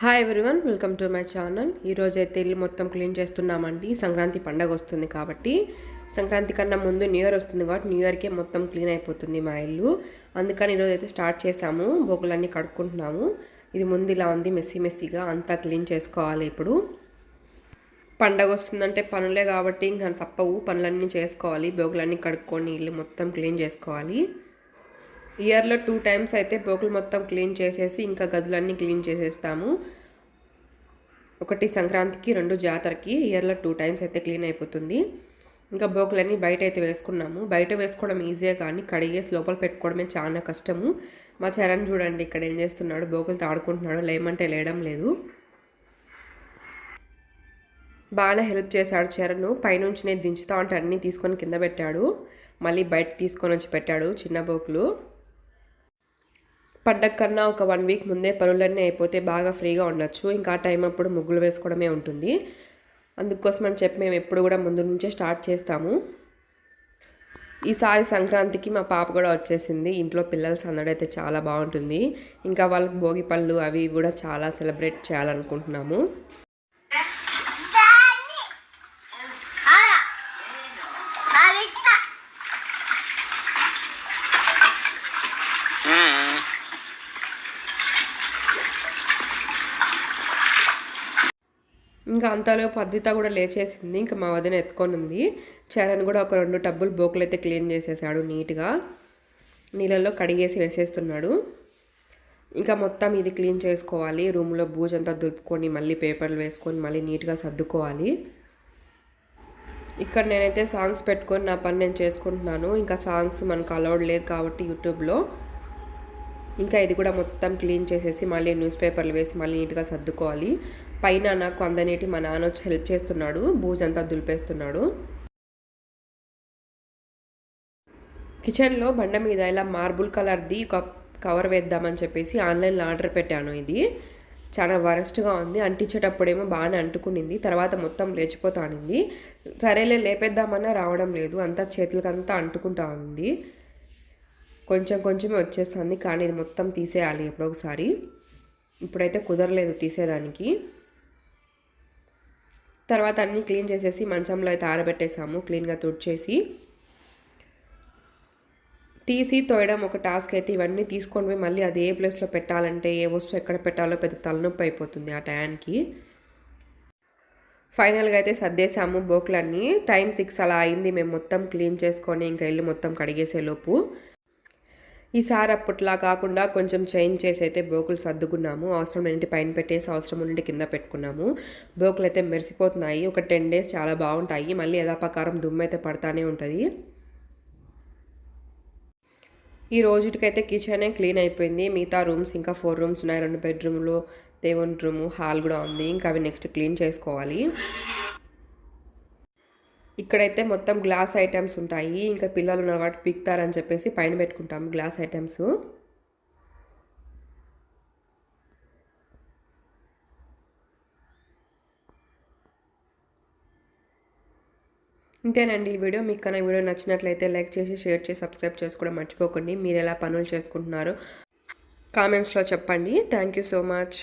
Hi everyone welcome to my channel ఈరోజు అయితే ఇల్లు మొత్తం క్లీన్ చేస్తున్నామండి. సంక్రాంతి పండగ వస్తుంది కాబట్టి సంక్రాంతి కన్నా ముందు న్యూ ఇయర్ వస్తుంది కాబట్టి న్యూ ఇయర్కే మొత్తం క్లీన్ అయిపోతుంది మా ఇల్లు. అందుకని ఈరోజు అయితే స్టార్ట్ చేసాము. బొగ్గులన్నీ కడుక్కుంటున్నాము. ఇది ముందు ఇలా ఉంది మెస్సీ మెస్సీగా అంతా క్లీన్ చేసుకోవాలి ఇప్పుడు. పండగ వస్తుందంటే పనులే కాబట్టి ఇంకా తప్పవు. పనులన్నీ చేసుకోవాలి. బొగ్గులన్నీ కడుక్కొని ఇల్లు మొత్తం క్లీన్ చేసుకోవాలి. ఇయర్లో టూ టైమ్స్ అయితే బోకులు మొత్తం క్లీన్ చేసేసి ఇంకా గదులన్నీ క్లీన్ చేసేస్తాము. ఒకటి సంక్రాంతికి రెండు జాతరకి ఇయర్లో టూ టైమ్స్ అయితే క్లీన్ అయిపోతుంది. ఇంకా బోకులన్నీ బయట అయితే వేసుకున్నాము. బయట వేసుకోవడం ఈజీ కానీ కడిగేసి లోపల పెట్టుకోవడమే చాలా కష్టము. మా చరణ్ చూడండి ఇక్కడ ఏం చేస్తున్నాడు బోకులు తాడుకుంటున్నాడు లేమంటే లేయడం లేదు. బాగానే హెల్ప్ చేశాడు చరణ్. పైనుంచి నేను దించుతా ఉంటే అన్నీ తీసుకొని కింద పెట్టాడు. మళ్ళీ బయట తీసుకొని వచ్చి పెట్టాడు చిన్న బోకులు. పండగ కన్నా ఒక వన్ వీక్ ముందే పనులన్నీ అయిపోతే బాగా ఫ్రీగా ఉండొచ్చు. ఇంకా ఆ టైం అప్పుడు ముగ్గులు వేసుకోవడమే ఉంటుంది. అందుకోసం అని చెప్పి మేము ఎప్పుడు కూడా ముందు నుంచే స్టార్ట్ చేస్తాము. ఈసారి సంక్రాంతికి మా పాప కూడా వచ్చేసింది. ఇంట్లో పిల్లల సందడి అయితే చాలా బాగుంటుంది. ఇంకా వాళ్ళకి భోగి పళ్ళు అవి కూడా చాలా సెలబ్రేట్ చేయాలనుకుంటున్నాము. ఇంకా అంతలో పద్విత కూడా లేచేసింది. ఇంకా మా వదిన ఎత్తుకొని ఉంది. చరణ్ కూడా ఒక రెండు టబ్బులు బోకులు అయితే క్లీన్ చేసేసాడు నీట్గా. నీళ్ళల్లో కడిగేసి వేసేస్తున్నాడు. ఇంకా మొత్తం ఇది క్లీన్ చేసుకోవాలి. రూమ్లో బూజంతా దులుపుకొని మళ్ళీ పేపర్లు వేసుకొని మళ్ళీ నీట్గా సర్దుకోవాలి. ఇక్కడ నేనైతే సాంగ్స్ పెట్టుకొని నా పని నేను చేసుకుంటున్నాను. ఇంకా సాంగ్స్ మనకు అలౌడ్ లేదు కాబట్టి యూట్యూబ్లో. ఇంకా ఇది కూడా మొత్తం క్లీన్ చేసేసి మళ్ళీ న్యూస్ పేపర్లు వేసి మళ్ళీ నీట్గా సర్దుకోవాలి. పైన నాకు అందనేటి మా నాన్న వచ్చి హెల్ప్ చేస్తున్నాడు బూజంతా దులిపేస్తున్నాడు. కిచెన్లో బండ మీద ఇలా మార్బుల్ కలర్ది ఒక కవర్ వేద్దామని చెప్పేసి ఆన్లైన్లో ఆర్డర్ పెట్టాను ఇది. చాలా వరస్ట్గా ఉంది. అంటించేటప్పుడేమో బాగానే అంటుకునింది. తర్వాత మొత్తం లేచిపోతానింది. సరేలే లేపేద్దామన్నా రావడం లేదు. అంతా చేతులకంతా అంటుకుంటా ఉంది. కొంచెం కొంచెమే వచ్చేస్తుంది. కానీ ఇది మొత్తం తీసేయాలి ఎప్పుడొకసారి ఇప్పుడైతే కుదరలేదు తీసేదానికి. తర్వాత అన్నీ క్లీన్ చేసేసి మంచంలో అయితే ఆరబెట్టేసాము క్లీన్గా తుడిచేసి. తీసి తోయడం ఒక టాస్క్ అయితే ఇవన్నీ తీసుకొని పోయి మళ్ళీ అది ఏ ప్లేస్లో పెట్టాలంటే ఏ వస్తువు ఎక్కడ పెట్టాలో పెద్ద తలనొప్పి అయిపోతుంది ఆ టయానికి. ఫైనల్గా అయితే సర్దేశాము బోకులన్నీ. టైం సిక్స్ అలా అయింది మేము మొత్తం క్లీన్ చేసుకొని ఇంకా ఇల్లు మొత్తం కడిగేసే లోపు. ఈసారి అప్పట్లా కాకుండా కొంచెం చేంజ్ చేసి అయితే బోకులు సర్దుకున్నాము. అవసరం ఏంటి పైన పెట్టేసి అవసరం ఉండి కింద పెట్టుకున్నాము. బోకులు అయితే మెరిసిపోతున్నాయి. ఒక టెన్ డేస్ చాలా బాగుంటాయి. మళ్ళీ యథాపకారం దుమ్ము అయితే పడతానే ఉంటుంది. ఈ రోజుటికైతే కిచెనే క్లీన్ అయిపోయింది. మిగతా రూమ్స్ ఇంకా ఫోర్ రూమ్స్ ఉన్నాయి. రెండు బెడ్రూమ్లు దేవుని రూము హాల్ కూడా ఉంది. ఇంకా అవి నెక్స్ట్ క్లీన్ చేసుకోవాలి. ఇక్కడైతే మొత్తం గ్లాస్ ఐటమ్స్ ఉంటాయి. ఇంకా పిల్లలు ఉన్నారు కాబట్టి పిక్తారని చెప్పేసి పైన పెట్టుకుంటాం గ్లాస్ ఐటమ్స్. ఇంతేనండి ఈ వీడియో. మీకు కన్నా వీడియో నచ్చినట్లయితే లైక్ చేసి షేర్ చేసి సబ్స్క్రైబ్ చేసుకోవడం మర్చిపోకండి. మీరు ఎలా పనులు చేసుకుంటున్నారో కామెంట్స్లో చెప్పండి. Thank you so much.